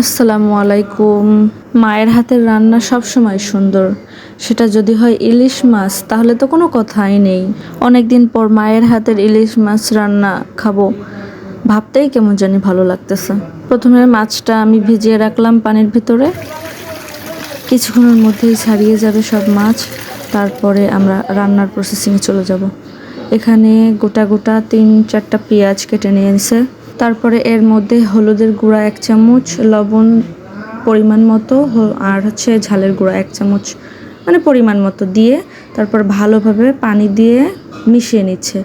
আসসালামু আলাইকুম। মায়ের হাতের রান্না সব সময় সুন্দর। সেটা যদি হয় ইলিশ মাছ, তাহলে তো কোনো কথাই নেই। অনেক দিন পর মায়ের হাতের ইলিশ মাছ রান্না খাব। ভাবতেই কেমন জানি ভালো লাগতেছে। প্রথমে মাছটা আমি ভিজিয়ে রাখলাম পানির ভিতরে। কিছুক্ষণের মধ্যেই ছাড়িয়ে যাবে সব মাছ। তারপরে আমরা রান্নার প্রসেসিংয়ে চলে যাব। এখানে গোটা গোটা তিন চারটা পেঁয়াজ কেটে নিয়ে নিছে তারপরে এর মধ্যে হলুদের গুঁড়া এক চামচ, লবণ পরিমাণ মতো আর হচ্ছে ঝালের গুঁড়া এক চামচ মানে পরিমাণ মতো দিয়ে তারপর ভালোভাবে পানি দিয়ে মিশিয়ে নিচ্ছে।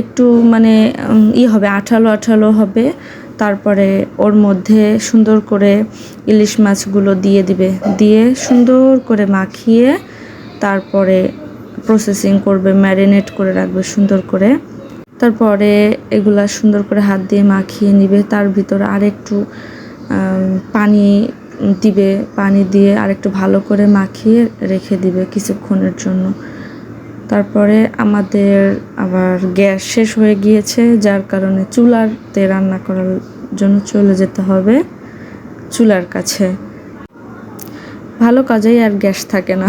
একটু মানে ই হবে, আঠালো আঠালো হবে। তারপরে ওর মধ্যে সুন্দর করে ইলিশ মাছগুলো দিয়ে দিবে। দিয়ে সুন্দর করে মাখিয়ে তারপরে প্রসেসিং করবে ম্যারিনেট করে রাখবে সুন্দর করে। তারপরে এগুলা সুন্দর করে হাত দিয়ে মাখিয়ে নিবে। তার ভিতরে আরেকটু পানি দিবে, পানি দিয়ে আরেকটু ভালো করে মাখিয়ে রেখে দিবে কিছুক্ষণের জন্য। তারপরে আমাদের আবার গ্যাস শেষ হয়ে গিয়েছে, যার কারণে চুলাতে রান্না করার জন্য চলে যেতে হবে চুলার কাছে। ভালো কাজেই আর গ্যাস থাকে না,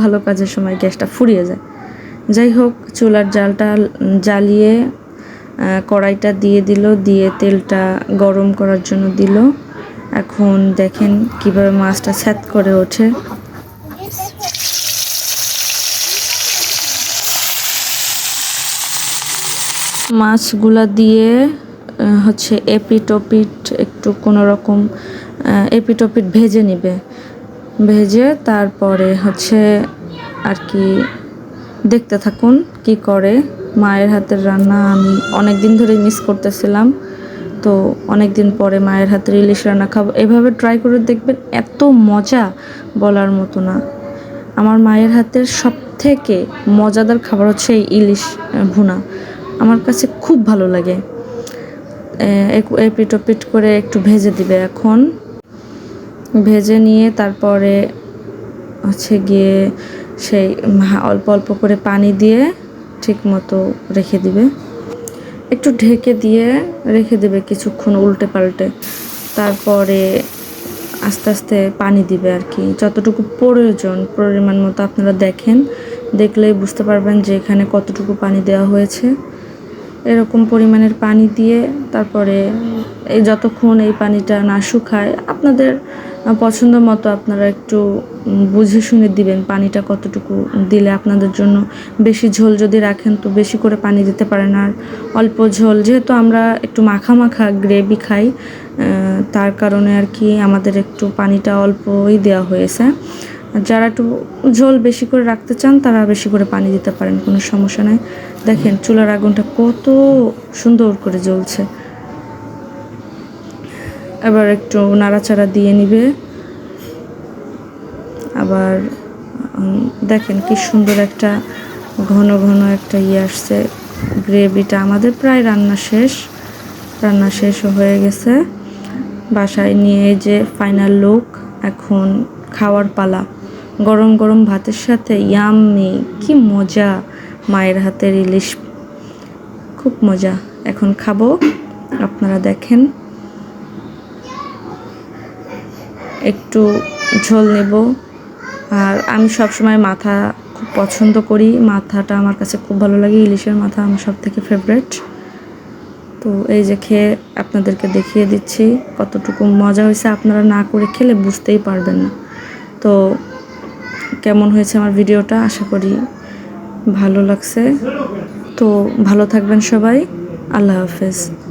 ভালো কাজের সময় গ্যাসটা ফুরিয়ে যায়। যাই হোক, চুলার জালটা জ্বালিয়ে কড়াইটা দিয়ে দিল, দিয়ে তেলটা গরম করার জন্য দিল। এখন দেখেন কীভাবে মাছটা স্যাত করে ওঠে। মাছগুলা দিয়ে হচ্ছে এপিটোপিট একটু কোনো রকম এপিটোপিট ভেজে নিবে। ভেজে তারপরে হচ্ছে আর কি দেখতে থাকুন কি করে। মায়ের হাতের রান্না আমি অনেক দিন ধরে মিস করতেছিলাম। তো অনেক দিন পরে মায়ের হাতের ইলিশ রান্না খাব। এভাবে ট্রাই করে দেখবেন এত মজা বলার মতো না। আমার মায়ের হাতের সব থেকে মজাদার খাবার হচ্ছে এই ইলিশ ভুনা। আমার কাছে খুব ভালো লাগে। এপিট ওপিট করে একটু ভেজে দিবে এখন। ভেজে নিয়ে তারপরে হচ্ছে গিয়ে সেই অল্প অল্প করে পানি দিয়ে ঠিক মতো রেখে দিবে। একটু ঢেকে দিয়ে রেখে দেবে কিছুক্ষণ উল্টে পাল্টে। তারপরে আস্তে আস্তে পানি দিবে আর কি। যতটুকু প্রয়োজন, পরিমাণ মতো আপনারা দেখেন, দেখলেই বুঝতে পারবেন যে এখানে কতটুকু পানি দেওয়া হয়েছে। এরকম পরিমাণের পানি দিয়ে তারপরে এই যতক্ষণ এই পানিটা না শুকায়, আপনাদের পছন্দ মতো আপনারা একটু বুঝে শুনে দিবেন পানিটা কতটুকু দিলে আপনাদের জন্য বেশি ঝোল যদি রাখেন তো বেশি করে পানি দিতে পারেন আর অল্প ঝোল। যেহেতু আমরা একটু মাখা মাখা গ্রেভি খাই তার কারণে আর কি আমাদের একটু পানিটা অল্পই দেওয়া হয়েছে। যারা একটু ঝোল বেশি করে রাখতে চান, তারা বেশি করে পানি দিতে পারেন, কোনো সমস্যা নাই। দেখেন চুলার আগুনটা কত সুন্দর করে জ্বলছে। এবার একটু নাড়াচাড়া দিয়ে নিবে। আবার দেখেন কি সুন্দর একটা ঘন ঘন একটা ইয়ে আসছে গ্রেভিটা। আমাদের প্রায় রান্না শেষ রান্না শেষ হয়ে গেছে। বাসায় নিয়ে যে ফাইনাল লুক এখন খাওয়ার পালা। গরম গরম ভাতের সাথে ইয়াম্মি কি মজা মায়ের হাতের ইলিশ। খুব মজা। এখন খাব, আপনারা দেখেন। একটু ঝোল নেব। আর আমি সবসময় মাথা খুব পছন্দ করি। মাথাটা আমার কাছে খুব ভালো লাগে, ইলিশের মাথা আমার সব থেকে ফেভারেট তো এই যে খেয়ে আপনাদেরকে দেখিয়ে দিচ্ছি কতটুকু মজা হয়েছে। আপনারা না করে খেলে বুঝতেই পারবেন না। তো কেমন হয়েছে আমার ভিডিওটা? আশা করি ভালো লাগছে। তো ভালো থাকবেন সবাই। আল্লাহ হাফেজ।